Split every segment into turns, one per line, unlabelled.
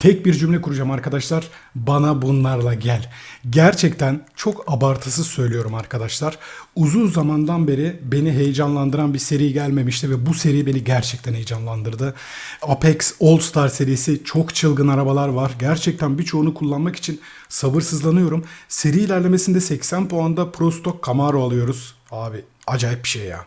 Tek bir cümle kuracağım arkadaşlar. Bana bunlarla gel. Gerçekten çok abartısız söylüyorum arkadaşlar. Uzun zamandan beri beni heyecanlandıran bir seri gelmemişti ve bu seri beni gerçekten heyecanlandırdı. Apex All Star serisi çok çılgın arabalar var. Gerçekten birçoğunu kullanmak için sabırsızlanıyorum. Seri ilerlemesinde 80 puanda Pro Stock Camaro alıyoruz. Abi acayip bir şey ya.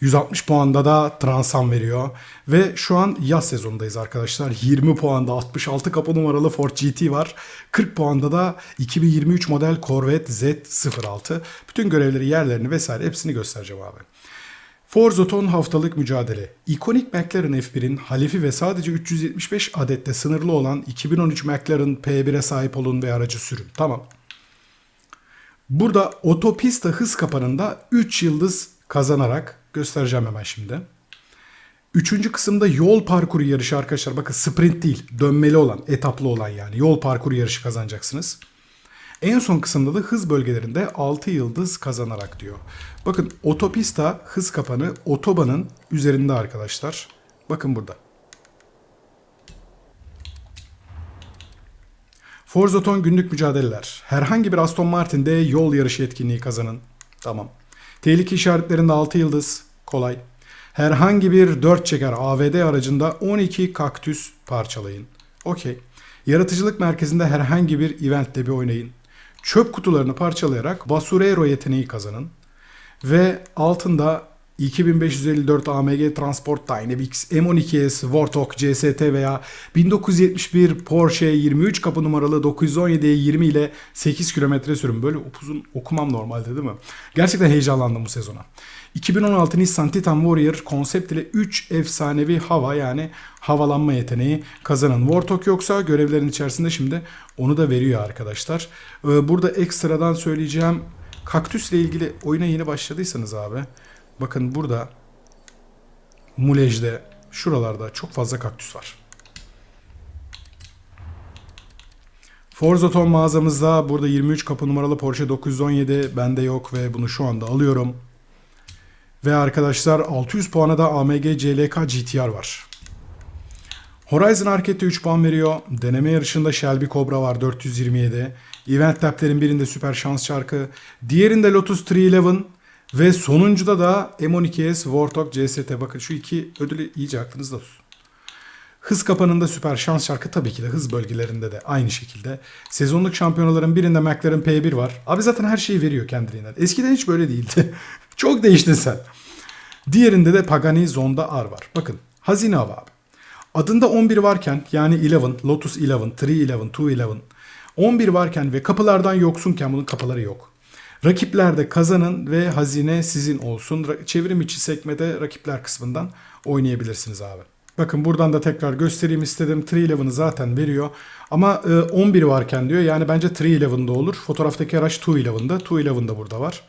160 puanda da Transam veriyor. Ve şu an yaz sezonundayız arkadaşlar. 20 puanda 66 kapı numaralı Ford GT var. 40 puanda da 2023 model Corvette Z06. Bütün görevleri, yerlerini vesaire hepsini göstereceğim abi. Forza Ton haftalık mücadele. İkonik McLaren F1'in halifi ve sadece 375 adette sınırlı olan 2013 McLaren P1'e sahip olun ve aracı sürün. Tamam. Burada otopista hız kapanında 3 yıldız kazanarak göstereceğim hemen şimdi. Üçüncü kısımda yol parkuru yarışı arkadaşlar. Bakın sprint değil, dönmeli olan, etaplı olan yani. Yol parkuru yarışı kazanacaksınız. En son kısımda da hız bölgelerinde 6 yıldız kazanarak diyor. Bakın otopista hız kapanı otobanın üzerinde arkadaşlar. Bakın burada. Forza Ton günlük mücadeleler. Herhangi bir Aston Martin'de yol yarışı etkinliği kazanın. Tamam. Tehlike işaretlerinde 6 yıldız. Kolay. Herhangi bir 4 çeker AVD aracında 12 kaktüs parçalayın. Okey. Yaratıcılık merkezinde herhangi bir eventle bir oynayın. Çöp kutularını parçalayarak Basurero yeteneği kazanın. Ve altında 2554 AMG Transport Dynamics M12S Warthog CST veya 1971 Porsche 23 kapı numaralı 917'ye 20 ile 8 kilometre sürüm. Böyle upuzun okumam normalde değil mi? Gerçekten heyecanlandım bu sezona. 2016 Nissan Titan Warrior konsept ile 3 efsanevi hava yani havalanma yeteneği kazanan. Warthog yoksa görevlerin içerisinde şimdi onu da veriyor arkadaşlar. Ee, Burada ekstradan söyleyeceğim kaktüsle ilgili oyuna yeni başladıysanız abi Bakın burada Mulej'de şuralarda çok fazla kaktüs var. Forza Ton mağazamızda burada 23 kapı numaralı Porsche 917 bende yok ve bunu şu anda alıyorum. Ve arkadaşlar 600 puana da AMG CLK GTR var. Horizon Arcade'de 3 puan veriyor. Deneme yarışında Shelby Cobra var 427. Event Lab'lerin birinde süper şans çarkı. Diğerinde Lotus 311 ve sonuncuda da M12S Warthog CST. Bakın şu iki ödülü iyice aklınızda tutun. Hız kapanında süper şans şarkı tabii ki de hız bölgelerinde de aynı şekilde. Sezonluk şampiyonaların birinde McLaren P1 var. Abi zaten her şeyi veriyor kendiliğinden. Eskiden hiç böyle değildi. Çok değiştin sen. Diğerinde de Pagani Zonda R var. Bakın hazine avı abi. Adında 11 varken yani 11, Lotus 11, 311, 211 11 varken ve kapılardan yoksunken bunun kapıları yok. Rakiplerde kazanın ve hazine sizin olsun. Çevrim içi sekmede rakipler kısmından oynayabilirsiniz abi. Bakın buradan da tekrar göstereyim istedim. 311'ı zaten veriyor. Ama e, 11 varken diyor. Yani bence 311'da olur. Fotoğraftaki araç 211'da. 211 da burada var.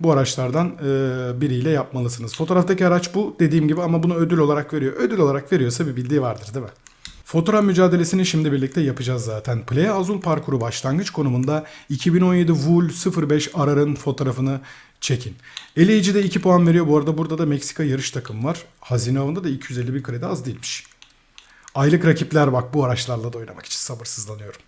Bu araçlardan e, biriyle yapmalısınız. Fotoğraftaki araç bu dediğim gibi ama bunu ödül olarak veriyor. Ödül olarak veriyorsa bir bildiği vardır değil mi? Fotoğraf mücadelesini şimdi birlikte yapacağız zaten. Playa Azul parkuru başlangıç konumunda 2017 Wool 05 Arar'ın fotoğrafını çekin. Eleyici de 2 puan veriyor. Bu arada burada da Meksika yarış takım var. Hazine avında da 250 bin kredi az değilmiş. Aylık rakipler bak bu araçlarla da oynamak için sabırsızlanıyorum.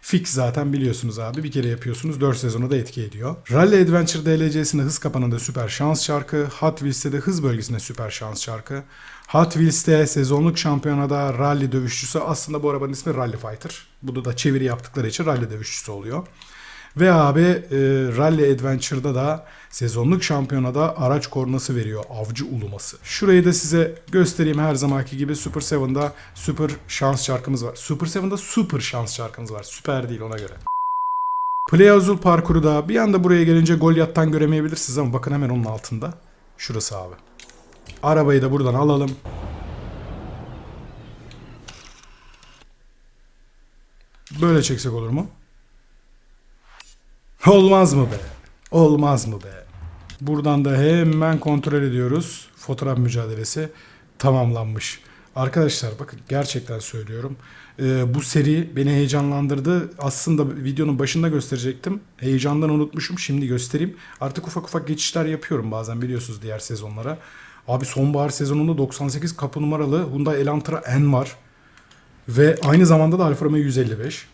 Fix zaten biliyorsunuz abi. Bir kere yapıyorsunuz. 4 sezonu da etki ediyor. Rally Adventure DLC'sinde hız kapanında süper şans şarkı. Hot Wheels'te de hız bölgesinde süper şans şarkı. Hot Wheels'te sezonluk şampiyonada rally dövüşçüsü. Aslında bu arabanın ismi Rally Fighter. Bunu da çeviri yaptıkları için rally dövüşçüsü oluyor. Ve abi e, Rally Adventure'da da sezonluk şampiyonada araç kornası veriyor. Avcı uluması. Şurayı da size göstereyim her zamanki gibi Super 7'da Super şans şarkımız var. Super 7'da Super şans şarkımız var. Süper değil ona göre. Play Azul parkuru da bir anda buraya gelince Goliath'tan göremeyebilirsiniz ama bakın hemen onun altında. Şurası abi. Arabayı da buradan alalım. Böyle çeksek olur mu? Olmaz mı be? Olmaz mı be? Buradan da hemen kontrol ediyoruz. Fotoğraf mücadelesi tamamlanmış. Arkadaşlar bakın gerçekten söylüyorum. Ee, bu seri beni heyecanlandırdı. Aslında videonun başında gösterecektim. Heyecandan unutmuşum. Şimdi göstereyim. Artık ufak ufak geçişler yapıyorum bazen biliyorsunuz diğer sezonlara. Abi sonbahar sezonunda 98 kapı numaralı Hyundai Elantra N var. Ve aynı zamanda da Alfa Romeo 155.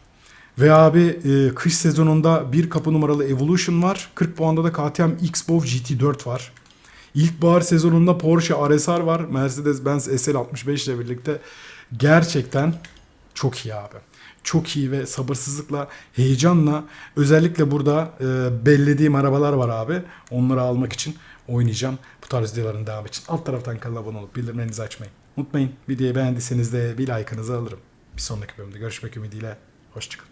Ve abi e, kış sezonunda bir kapı numaralı Evolution var. 40 puanda da KTM X-Bov GT4 var. İlkbahar sezonunda Porsche RSR var. Mercedes-Benz SL65 ile birlikte gerçekten çok iyi abi. Çok iyi ve sabırsızlıkla, heyecanla özellikle burada e, bellediğim arabalar var abi. Onları almak için oynayacağım. Bu tarz videoların devamı için. Alt taraftan kanala abone olup bildirimlerinizi açmayı unutmayın. Videoyu beğendiyseniz de bir like'ınızı alırım. Bir sonraki bölümde görüşmek ümidiyle. Hoşçakalın.